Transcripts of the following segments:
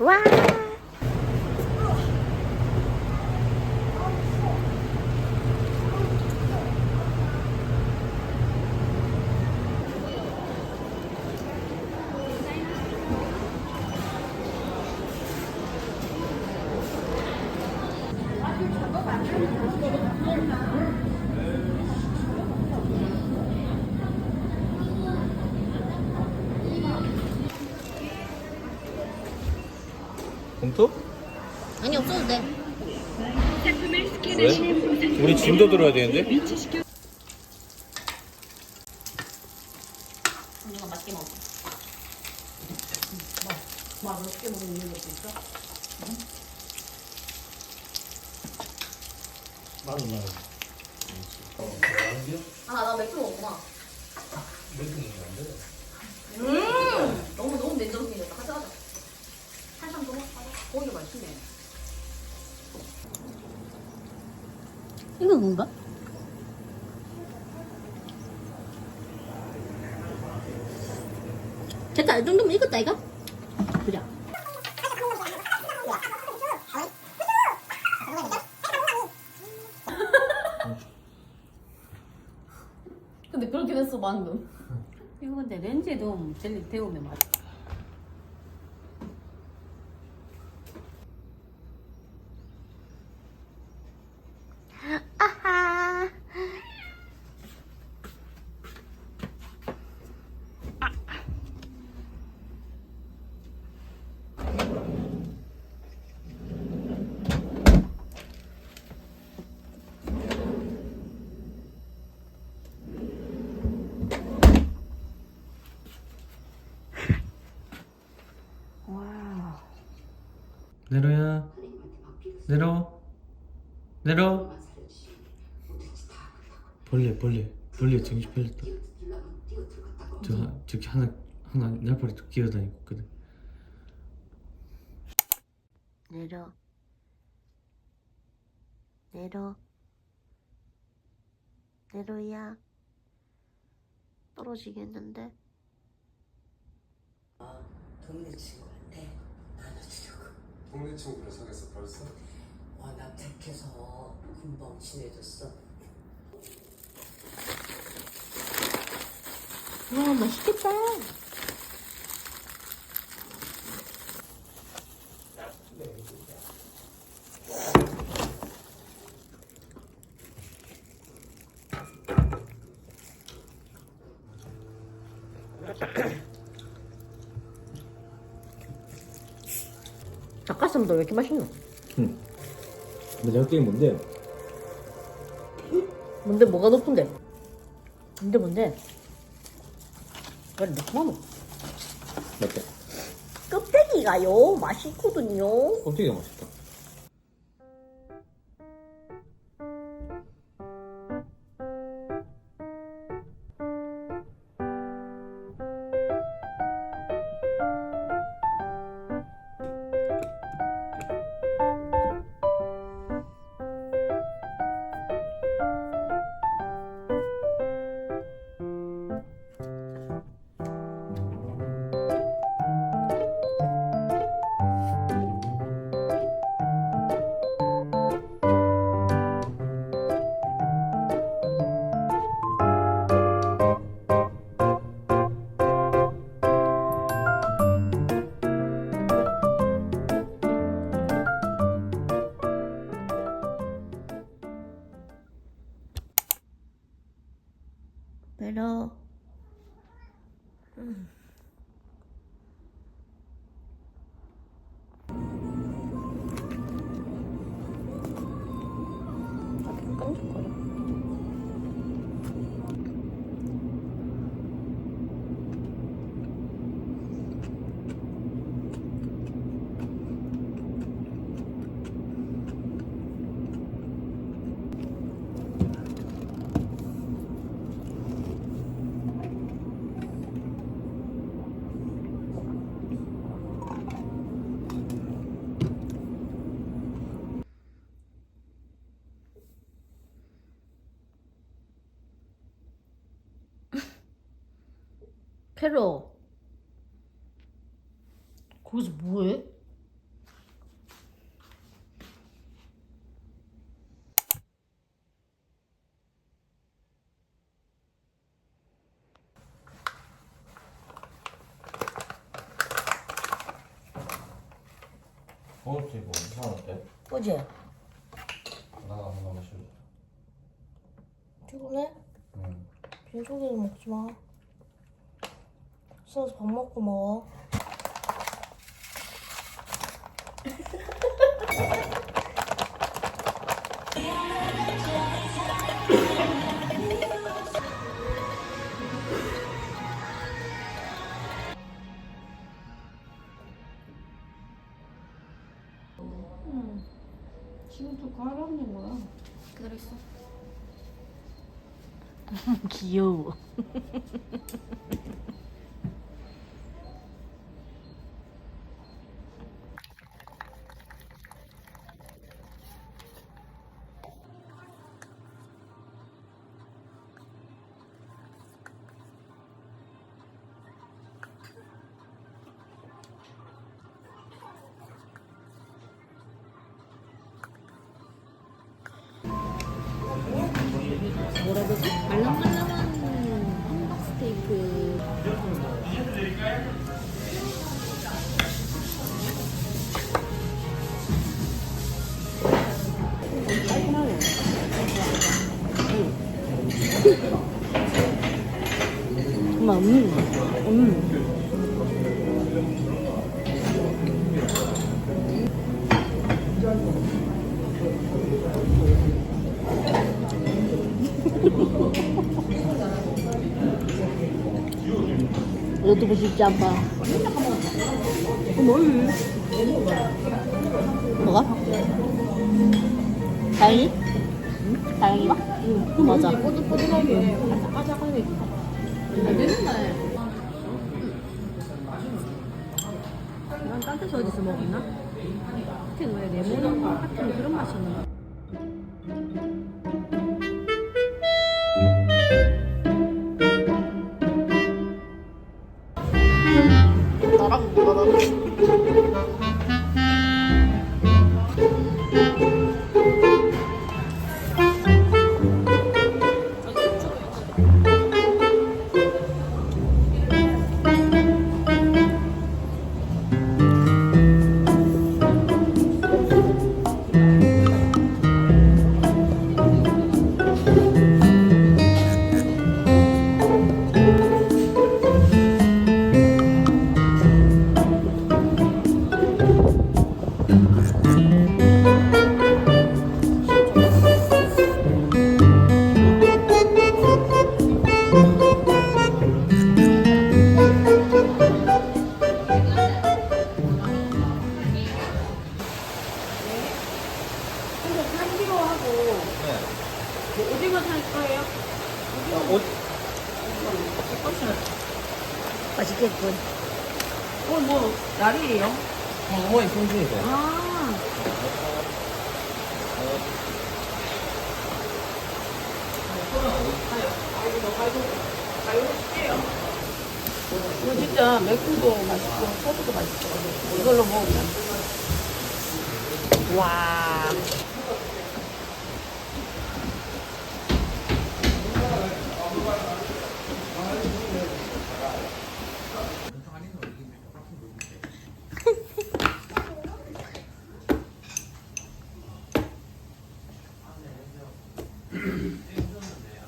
와. 봉투? 아니 없어도 돼. 왜? 우리 짐도 들어야 되는데? 언니가 맛있게 먹어. 아, 나 맥주 먹구나. 음, 너무 너무 냉정해졌다. 하자 하자. 한참 더 먹자. 고기 맛있네. 이거 뭔가? 됐다, 이 정도면 익었다, 이거? 그래. 근데 그렇게 됐어, 방금. 이거 근데 렌즈도 젤리 데우면 맛있어. 내려야 내려 내려 벌레 벌레 벌레 정신 팔렸다 저 하- 저기 하나 하나 날파리 또 기어다니고 있거든 내려. 내려. 내려야. 떨어지겠는데? 동네 친구한테 나눠주려고 동네 친구를 사귀었어 벌써? 워낙 착해서 금방 친해졌어 와, 맛있겠다. 왜 이렇게 맛있노? 응 근데 내가 게임 뭔데? 뭔데 뭐가 높은데? 뭔데 뭔데? 왜 많어? 맞다 껍데기가요 맛있거든요. 껍데기가 맛있다 페로. 거기서 뭐해? 어제 뭐 이상한데? 어제 나 하나 마실래? 피곤해? 응. 빈속에서 먹지 마. 싸서 밥 먹고 먹어. 지금 또 가라앉는 거야. 기다렸어. 귀여워. 엄마, 음, 음. 너도 싶지 않아? 뭘? 뭐가? 다행히? 응? 다행이가? 응, 맞아. 꼬들꼬들하게 아삭아삭하게. 맨날. 이런 딴 데서 어디서 먹었나? 하여튼 왜 레몬 같은 그런 맛이 있는 거나 어, 어머니 생신이세요? 아. 이거 진짜 맥주도 맛있고 소주도 맛있어. 이걸로 먹으면. 와.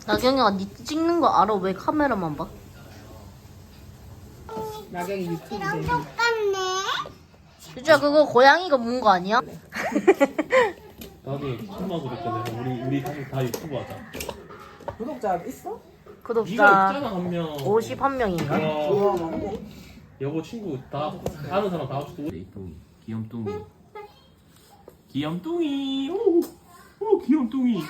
나경이가 니 찍는 거 알아? 왜 카메라만 봐? 나경이 유튜브 되 유주야 그거 고양이가 문 거 아니야? 나도 구독자 되면 우리 우리 다 유튜브 하자. 구독자 있어? 네가 구독자 있잖아 한 명. 51명인가? 와. 여보 친구 다 다른 사람 다 합쳐도 뚱이 귀염뚱이 귀염뚱이 오, 오 귀염뚱이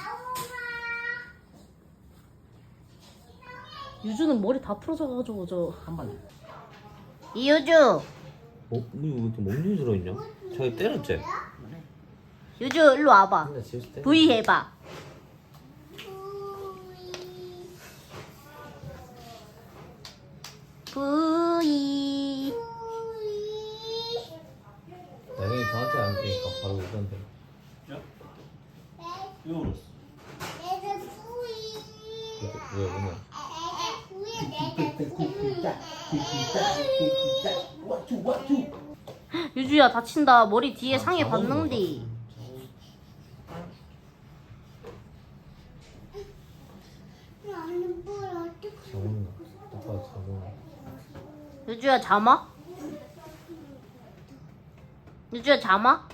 유주는 머리 다 풀어져가지고 저 한번 이유주 어? 너 이거 왜 먹는 줄 알았냐? 자기 때렸지? 유주 일로 와봐 근데 지금 때 V 해봐 뿌이. 나중에 저한테 안 되니까 바로 오던데 왜 울었어? 왜, 왜 오냐? 유주야 다친다. 머리 뒤에 상에 받는디. 유주야 잠아? 유주야 잠아?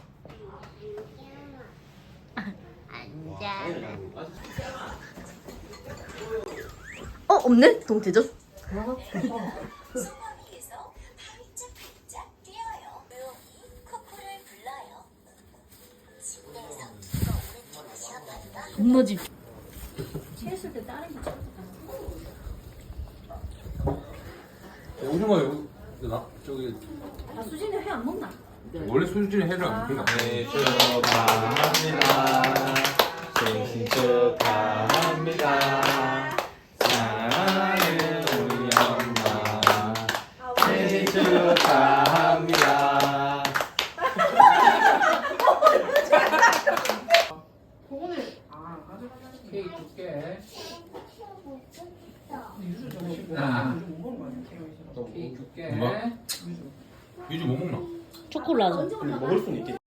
앉아. 어 없네 동태전. 겁나지. 체했을 때 다른 거. 오징어 여기. 나 저기. 아, 수진이 회 안 먹나? 원래 수준이 해를 안 그러니까 생일 축하합니다. 생신 축하합니다 사랑하는 우리 엄마 생일 축하합니다 케이크 줄게. 아. 케이크 줄게. 누가? 유주 뭐 먹나? 초콜릿. 먹을 수는 있겠지